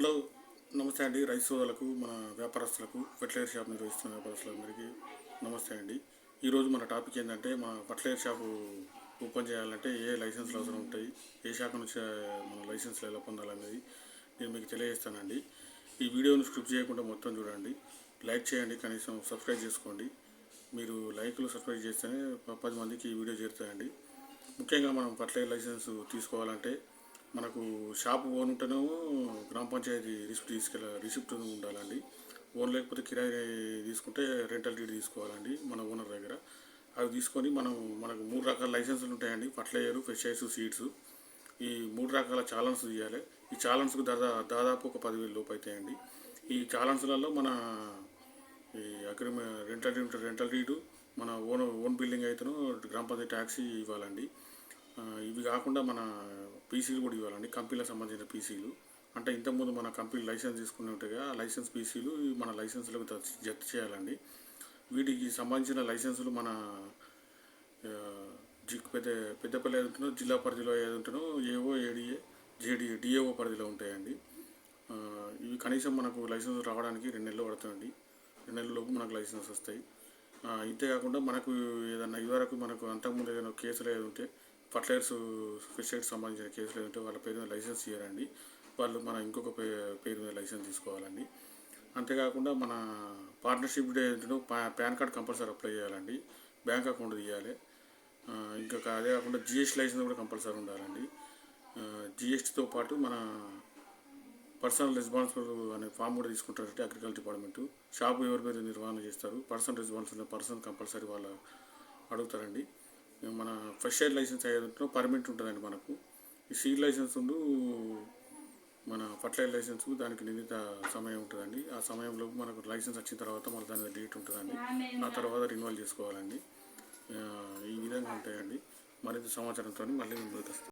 Hello నమస్తే అండి. రైతు సోదలకు మన వ్యాపారస్తులకు ఫర్టిలైజర్ షాప్ నిర్వహిస్తున్న వ్యాపారస్తులందరికీ నమస్తే అండి. ఈరోజు మన టాపిక్ ఏంటంటే మన ఫర్టిలైజర్ షాపు ఓపెన్ చేయాలంటే ఏ లైసెన్స్లు అవసరం ఉంటాయి ఏ శాఖ నుంచి మన లైసెన్స్లు ఎలా పొందాలనేది నేను మీకు తెలియజేస్తానండి. ఈ వీడియోను స్క్రిప్ట్ చేయకుండా మొత్తం చూడండి. లైక్ చేయండి కనీసం సబ్స్క్రైబ్ చేసుకోండి. మీరు లైక్లు సబ్స్క్రైబ్ చేస్తేనే పది మందికి ఈ వీడియో చేరుతాయండి. ముఖ్యంగా మనం ఫర్టిలైజర్ లైసెన్స్ తీసుకోవాలంటే మనకు షాప్ ఓన్ ఉంటేనేమో గ్రామ పంచాయతీ రిసిప్ట్ తీసుకెళ్ళ రిసిప్ట్ ఉండాలండి. ఓన్ లేకపోతే కిరాయి తీసుకుంటే రెంటల్ డీడ్ తీసుకోవాలండి మన ఓనర్ దగ్గర. అవి తీసుకొని మనం మనకు మూడు రకాల లైసెన్సులు ఉంటాయండి. Fertiliser pesticides seeds. ఈ మూడు రకాల ఛాలెన్స్ తీయాలి. ఈ ఛాలెన్స్కు దాదా దాదాపు ఒక పదివేల లోపు అవుతాయండి ఈ ఛాలెన్స్లలో మన ఈ agreement rental deed rental deed మన ఓన్ ఓన్ బిల్డింగ్ అయితేనో గ్రామ పంచాయతీ ట్యాక్సీ ఇవ్వాలండి. ఇవి కాకుండా మన పీసీలు కూడా ఇవ్వాలండి. కంపెనీలకు సంబంధించిన పీసీలు అంటే ఇంతకుముందు మన కంపెనీ లైసెన్స్ తీసుకుని ఉంటాయిగా ఆ లైసెన్స్ పీసీలు మన లైసెన్స్లకు జత- చేయాలండి. వీటికి సంబంధించిన లైసెన్సులు మన జి- పెద్ద పెద్దపల్లి ఏది ఉంటుందో జిల్లా పరిధిలో ఏది ఉంటుందో ఏఓ ఏడిఏ జేడిఏ డిఏఓ పరిధిలో ఉంటాయండి. ఇవి కనీసం మనకు లైసెన్స్ రావడానికి రెండు నెలలు పడుతుందండి. రెండు నెలలలోపు మనకు లైసెన్స్ వస్తాయి. ఇంతే కాకుండా మనకు ఏదన్నా ఇదివరకు మనకు అంతకుముందు ఏదైనా కేసులు ఏది ఉంటే ఫర్టిలైజర్స్ ఫెస్టిసైడ్స్ సంబంధించిన కేసులు ఏంటంటే వాళ్ళ పేరు మీద లైసెన్స్ ఇయ్యారండి. వాళ్ళు మన ఇంకొక పే పేరు మీద లైసెన్స్ తీసుకోవాలండి. అంతేకాకుండా మన పార్ట్నర్షిప్ డే ఏంటో పా- పాన్ కార్డ్ కంపల్సరీ అప్లై చేయాలండి. బ్యాంక్ అకౌంట్ తీయాలి. ఇంకా అదే కాకుండా జిఎస్టీ లైసెన్స్ కూడా కంపల్సరీ ఉండాలండి. జిఎస్టీతో పాటు మన పర్సనల్ రెస్పాన్సిబుల్ అనే ఫామ్ కూడా తీసుకుంటారంటే అగ్రికల్చర్ డిపార్ట్మెంట్. షాపు ఎవరి మీద నిర్వహణ చేస్తారు? పర్సనల్ రెస్పాన్సిబుల్ పర్సన్ కంపల్సరీ వాళ్ళు అడుగుతారండి. మన ఫ్రెష్ ఎయిర్ లైసెన్స్ అయ్యేదంటే పర్మిట్ ఉంటుందండి మనకు. ఈ సీడ్ లైసెన్స్ ఉండు మన ఫర్టిలైజర్ లైసెన్స్ దానికి నిర్ణీత సమయం ఉంటుందండి. ఆ సమయంలో మనకు లైసెన్స్ వచ్చిన తర్వాత మళ్ళీ దాని డేట్ ఉంటుందండి. ఆ తర్వాత రిన్యూవల్ చేసుకోవాలండి. ఈ విధంగా ఉంటాయండి. మరింత సమాచారంతో మళ్ళీ మేము ముందుకు